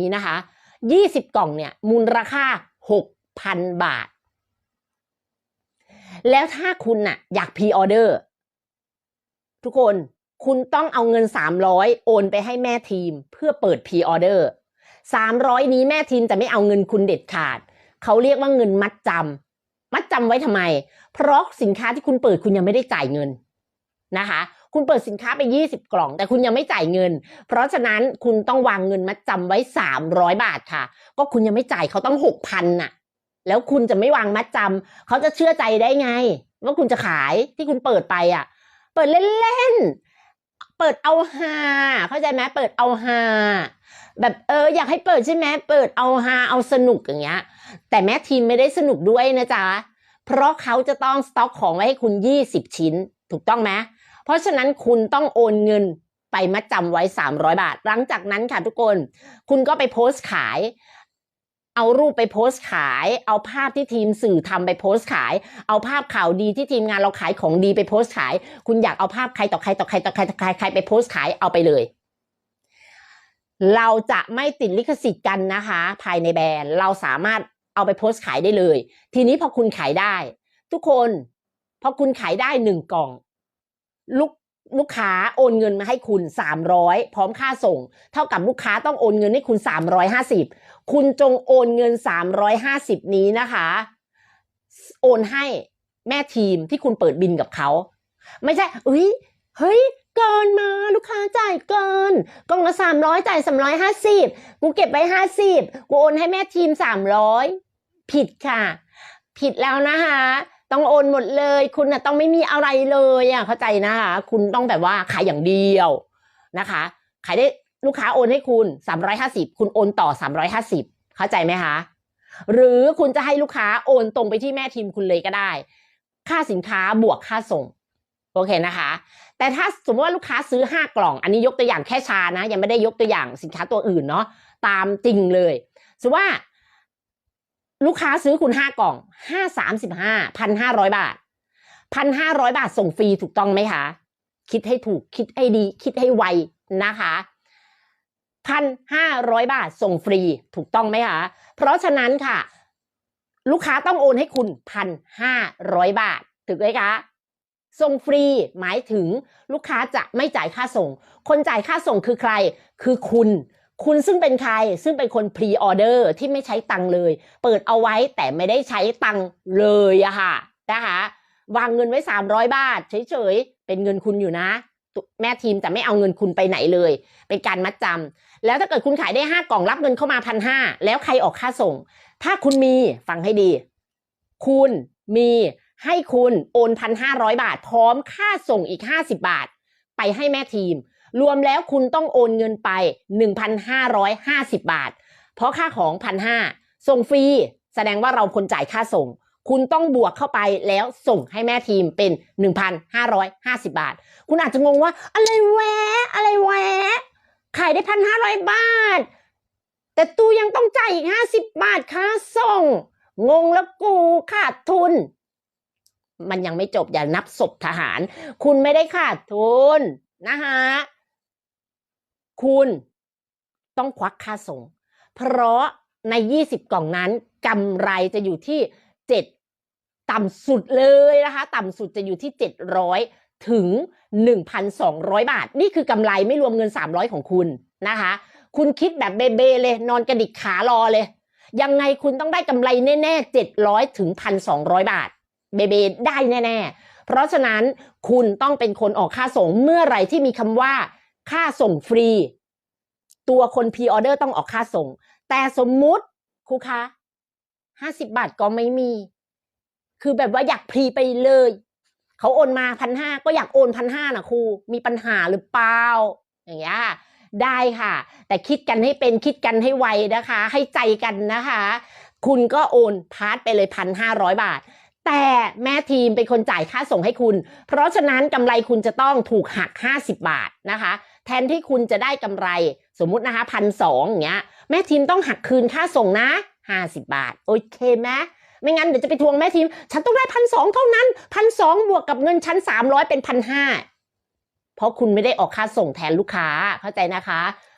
นี้นะคะยี่สิบกล่องเนี่ยมูลค่าหกพันบาท แล้วถ้าคุณน่ะอยากพรีออเดอร์ทุกคนคุณต้องเอาเงินสามร้อยโอนไปให้แม่ทีมเพื่อเปิดพรีออเดอร์สามร้อยนี้แม่ทีมจะไม่เอาเงินคุณเด็ดขาด เขาเรียกว่าเงินมัดจำมัดจำไว้ทำไม เพราะสินค้าที่คุณเปิดคุณยังไม่ได้จ่ายเงินนะคะ คุณเปิดสินค้าไป 20 กล่อง แต่คุณยังไม่จ่ายเงิน เพราะฉะนั้นคุณต้องวางเงินมัดจำไว้ 300 บาทค่ะ ก็คุณยังไม่จ่ายเขาต้อง 6,000น่ะ แล้วคุณจะไม่วางมัดจำเขาจะเชื่อใจได้ไง ว่าคุณจะขายที่คุณเปิดไปอะ เปิดเล่นๆ เปิดเอาฮาเข้าใจไหมเปิดเอาฮาแบบเอออยากให้เปิดใช่ไหมเปิดเอาฮาเอาสนุกอย่างเงี้ย แต่แม่ทีมไม่ได้สนุกด้วยนะจ๊ะ เพราะเขาจะต้องสต็อกของไว้ให้คุณ 20 ชิ้น ถูกต้องไหม เพราะฉะนั้นคุณต้องโอนเงินไปมัดจำไว้ 300 บาท หลังจากนั้นค่ะทุกคน คุณก็ไปโพสต์ขาย เอารูปไปโพสต์ขาย เอาภาพที่ทีมสื่อทำไปโพสต์ขาย เอาภาพข่าวดีที่ทีมงานเราขายของดีไปโพสต์ขาย คุณอยากเอาภาพใครต่อใครต่อใครต่อใครต่อใครใครไปโพสต์ขายเอาไปเลย เราจะไม่ติดลิขสิทธิ์กันนะคะ ภายในแบรนด์ เราสามารถเอาไปโพสต์ขายได้เลย ทีนี้พอคุณขายได้ ทุกคนพอคุณขายได้หนึ่งกล่อง ลูกลูกค้าโอนเงินมาให้คุณสามร้อยพร้อมค่าส่ง เท่ากับลูกค้าต้องโอนเงินให้คุณสามร้อยห้าสิบคุณจงโอนเงินสามร้อยห้าสิบนี้นะคะ โอนให้แม่ทีมที่คุณเปิดบินกับเขา ไม่ใช่เอ้ยเฮ้ยเกินมาลูกค้าจ่ายเกินกล่องละสามร้อยจ่ายสามร้อยห้าสิบกูเก็บไว้ห้าสิบกูโอนให้แม่ทีมสามร้อยผิดค่ะ ผิดแล้วนะคะ ต้องโอนหมดเลย คุณน่ะต้องไม่มีอะไรเลยอะเข้าใจนะคะ คุณต้องแบบว่าขายอย่างเดียวนะคะ ขายได้ลูกค้าโอนให้คุณสามร้อยห้าสิบคุณโอนต่อสามร้อยห้าสิบเข้าใจไหมคะ หรือคุณจะให้ลูกค้าโอนตรงไปที่แม่ทีมคุณเลยก็ได้ ค่าสินค้าบวกค่าส่งโอเคนะคะ แต่ถ้าสมมติว่าลูกค้าซื้อห้ากล่อง อันนี้ยกตัวอย่างแค่ชานะ ยังไม่ได้ยกตัวอย่างสินค้าตัวอื่นเนาะตามจริงเลยสมมติว่า ลูกค้าซื้อคุณห้ากล่องห้าสามสิบห้าพันห้าร้อยบาทพันห้าร้อยบาทส่งฟรีถูกต้องไหมคะ คิดให้ถูกคิดให้ดี คิดให้ไวนะคะพันห้าร้อยบาทส่งฟรีถูกต้องไหมคะ เพราะฉะนั้นค่ะ ลูกค้าต้องโอนให้คุณพันห้าร้อยบาทถูกไหมคะส่งฟรีหมายถึงลูกค้าจะไม่จ่ายค่าส่ง คนจ่ายค่าส่งคือใคร คือคุณ คุณซึ่งเป็นใครซึ่งเป็นคนพรีออเดอร์ที่ไม่ใช้ตังค์เลย เปิดเอาไว้แต่ไม่ได้ใช้ตังค์เลยอะค่ะนะคะวางเงินไว้ 300 บาท เฉยๆ เป็นเงินคุณอยู่นะ แม่ทีมจะไม่เอาเงินคุณไปไหนเลย เป็นการมัดจำแล้วถ้าเกิดคุณขายได้ 5 กล่องรับเงินเข้ามาพันห้าแล้วใครออกค่าส่ง ถ้าคุณมีฟังให้ดี คุณมีให้คุณโอนพันห้าร้อยบาท พร้อมค่าส่งอีกห้าสิบาท ไปให้แม่ทีม รวมแล้วคุณต้องโอนเงินไปหนึ่งพันห้าร้อยห้าสิบาท เพราะค่าของพันห้าส่งฟรี แสดงว่าเราคนจ่ายค่าส่ง คุณต้องบวกเข้าไปแล้วส่งให้แม่ทีมเป็นหนึ่งพันห้าร้อยห้าสิบาท คุณอาจจะงงว่า อะไรแวะ อะไรแวะ ขายได้พันห้าร้อยบาท แต่ตูยังต้องจ่ายอีกห้าสิบบาทค่าส่ง งงแล้วกูขาดทุนมันยังไม่จบอย่านับศพทหาร คุณไม่ได้ขาดทุนนะคะ คุณต้องควักค่าส่ง เพราะใน 20 กล่องนั้นกำไรจะอยู่ที่ 7 ต่ำสุดเลยนะคะ ต่ำสุดจะอยู่ที่ 700 ถึง 1,200 บาท นี่คือกำไรไม่รวมเงิน 300 ของคุณนะคะ คุณคิดแบบเบเบเลย นอนกระดิกขารอเลย ยังไงคุณต้องได้กำไรแน่ๆ 700 ถึง 1,200 บาท เบเบได้แน่ ๆ เพราะฉะนั้นคุณต้องเป็นคนออกค่าส่งเมื่อไหร่ที่มีคำว่า ค่าส่งฟรี ตัวคนพรีออเดอร์ต้องออกค่าส่ง แต่สมมุติครูคะห้าสิบบาทก็ไม่มี คือแบบว่าอยากพรีไปเลย เขาโอนมาพันห้าก็อยากโอนพันห้านะครู มีปัญหาหรือเปล่า อย่างเงี้ยได้ค่ะ แต่คิดกันให้เป็นคิดกันให้ไวนะคะ ให้ใจกันนะคะ คุณก็โอนพาร์ทไปเลยพันห้าร้อยบาท แต่แม่ทีมเป็นคนจ่ายค่าส่งให้คุณ เพราะฉะนั้นกำไรคุณจะต้องถูกหัก 50 บาทนะคะ แทนที่คุณจะได้กำไร สมมุตินะคะพันสองอย่างเงี้ยแม่ทีมต้องหักคืนค่าส่งนะห้าสิบบาท โอเคไหมไม่งั้นเดี๋ยวจะไปทวงแม่ทีม ฉันต้องได้พันสองเท่านั้นพันสองบวกกับเงินชั้นสามร้อยเป็นพันห้าเพราะคุณไม่ได้ออกค่าส่งแทนลูกค้าเข้าใจนะคะ